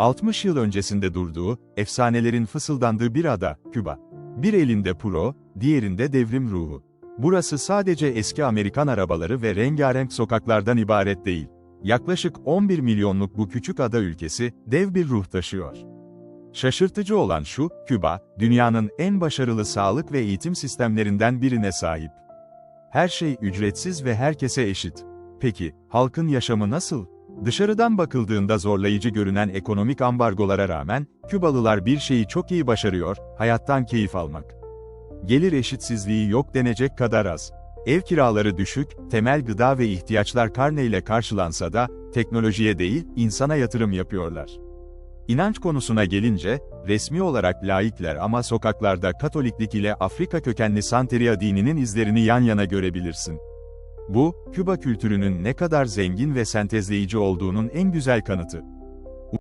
60 yıl öncesinde durduğu, efsanelerin fısıldandığı bir ada, Küba. Bir elinde puro, diğerinde devrim ruhu. Burası sadece eski Amerikan arabaları ve rengarenk sokaklardan ibaret değil. Yaklaşık 11 milyonluk bu küçük ada ülkesi, dev bir ruh taşıyor. Şaşırtıcı olan şu, Küba, dünyanın en başarılı sağlık ve eğitim sistemlerinden birine sahip. Her şey ücretsiz ve herkese eşit. Peki, halkın yaşamı nasıl? Dışarıdan bakıldığında zorlayıcı görünen ekonomik ambargolara rağmen, Kübalılar bir şeyi çok iyi başarıyor, hayattan keyif almak. Gelir eşitsizliği yok denecek kadar az. Ev kiraları düşük, temel gıda ve ihtiyaçlar karneyle karşılansa da, teknolojiye değil, insana yatırım yapıyorlar. İnanç konusuna gelince, resmi olarak laikler ama sokaklarda Katoliklik ile Afrika kökenli Santeria dininin izlerini yan yana görebilirsin. Bu, Küba kültürünün ne kadar zengin ve sentezleyici olduğunun en güzel kanıtı.